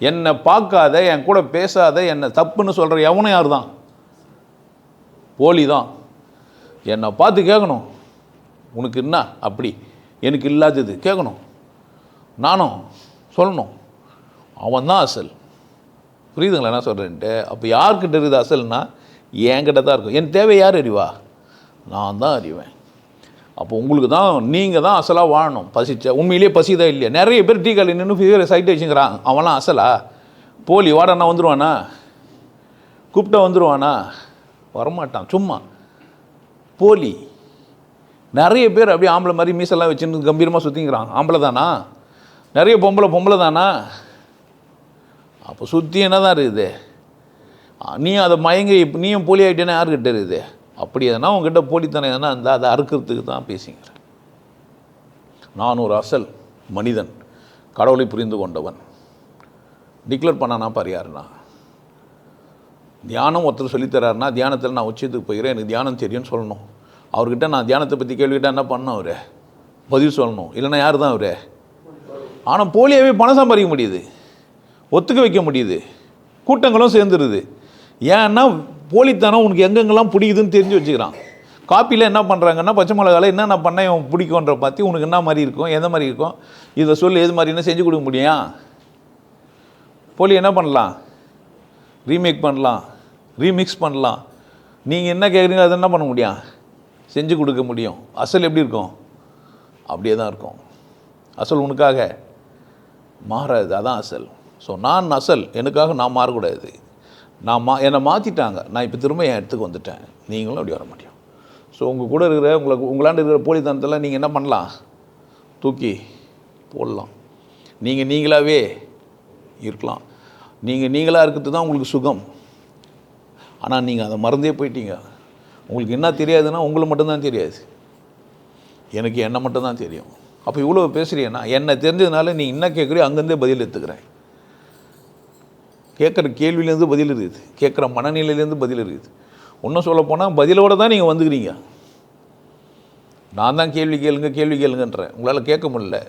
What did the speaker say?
என்னை பார்க்காத என் கூட பேசாத என்னை தப்புன்னு சொல்கிற எவனும் யார் தான் போலி தான் என்னை பார்த்து கேட்கணும் உனக்கு என்ன? அப்படி. எனக்கு இல்லாதது. கேட்கணும் நானும் சொல்லணும். அவன் தான் அசல். புரியுதுங்களா என்ன சொல்கிறேன்ட்டு அப்போ யார்கிட்ட இருக்குது அசல்னா என்கிட்ட தான் இருக்கும். என் தேவை யார் அறிவா? நான் தான் அறிவேன். அப்போ உங்களுக்கு தான் நீங்கள் தான் அசலாக வாழணும். பசிச்ச உண்மையிலேயே பசிதான் இல்லையா? நிறைய பேர் டீ காலி நின்று ஃபிகர் சைட் வச்சுக்கிறான் அவன்லாம் அசலா. போலி வாடனா வந்துடுவானா கூப்பிட்டா வந்துடுவானா வரமாட்டான் சும்மா. போலி. நிறைய பேர் அப்படியே ஆம்பளை மாதிரி மீசெல்லாம் வச்சுன்னு கம்பீரமாக சுற்றிங்கிறான் ஆம்பளை தானா? நிறைய பொம்பளை பொம்பளை தானா? அப்போ சுற்றி என்ன தான் இருக்குது நீ அதை மயங்கி இப்போ நீயும் போலி ஆகிட்டேன்னா யாருக்கிட்ட இருக்குது? அப்படி எதனா உங்ககிட்ட போலித்தனம் எதனா இருந்தால் அதை அறுக்கிறதுக்கு தான் பேசுகிறேன் நான் ஒரு அசல் மனிதன் கடவுளை புரிந்து கொண்டவன். டிக்ளேர் பண்ணானா பாரு யாருன்னா? தியானம் ஒருத்தர் சொல்லித்தராருன்னா தியானத்தில் நான் உச்சத்துக்கு போகிறேன் எனக்கு தியானம் தெரியும்னு சொல்லணும். அவர்கிட்ட நான் தியானத்தை பற்றி கேள்விக்கிட்டால் என்ன பண்ணேன் அவர்? பதில் சொல்லணும். இல்லைன்னா யார் தான் அவர்? ஆனால் போலியாகவே பணம் சம்பாதிக்க முடியுது. ஒத்துக்க வைக்க முடியுது. கூட்டங்களும் சேர்ந்துருது. ஏன்னா போலித்தனம் உனக்கு எங்கெங்கெல்லாம் பிடிக்குதுன்னு தெரிஞ்சு வச்சுக்கிறான். காப்பியில் என்ன பண்ணுறாங்கன்னா பச்சை மிளகால என்னென்ன பண்ண இவன் பிடிக்குன்ற பற்றி உனக்கு என்ன மாதிரி இருக்கும் எந்த மாதிரி இருக்கும்? இதை சொல்லு எது மாதிரி என்ன செஞ்சு கொடுக்க முடியும்? போலி என்ன பண்ணலாம்? ரீமேக் பண்ணலாம் ரீமிக்ஸ் பண்ணலாம். நீங்கள் என்ன கேட்குறீங்க அதை என்ன பண்ண முடியும்? செஞ்சு கொடுக்க முடியும். அசல் எப்படி இருக்கும்? அப்படியே தான் இருக்கும். அசல் உனக்காக மாறாது அதான் அசல். ஸோ நான் அசல். எனக்காக நான் மாறக்கூடாது. நான் மா என்னை மாற்றிட்டாங்க நான் இப்போ திரும்ப என் இடத்துக்கு வந்துட்டேன். நீங்களும் அப்படி வர முடியும் ஸோ உங்கள் கூட இருக்கிற உங்களுக்கு உங்களாண்டு இருக்கிற போலித்தனத்தில் நீங்கள் என்ன பண்ணலாம்? தூக்கி போடலாம். நீங்கள் நீங்களாகவே இருக்கலாம். நீங்கள் நீங்களாக இருக்கிறது தான் உங்களுக்கு சுகம். ஆனால் நீங்கள் அதை மறந்தே போயிட்டீங்க. உங்களுக்கு என்ன தெரியாதுன்னா உங்களுக்கு மட்டும்தான் தெரியாது. எனக்கு என்ன மட்டும்தான் தெரியும். அப்போ இவ்வளோ பேசுகிறீங்கன்னா என்னை தெரிஞ்சதுனால நீ என்ன கேட்குறியோ அங்கேருந்தே பதில் எடுத்துக்கிறேன். கேட்குற கேள்வியிலேருந்து பதில் இருக்குது. கேட்குற மனநிலையிலேருந்து பதில் இருக்குது. ஒன்றும் சொல்லப்போனால் பதிலோடு தான் நீங்கள் வந்துக்கிறீங்க. நான் தான் கேள்வி கேளுங்க கேள்வி கேளுங்கன்றேன். உங்களால் கேட்க முடியல.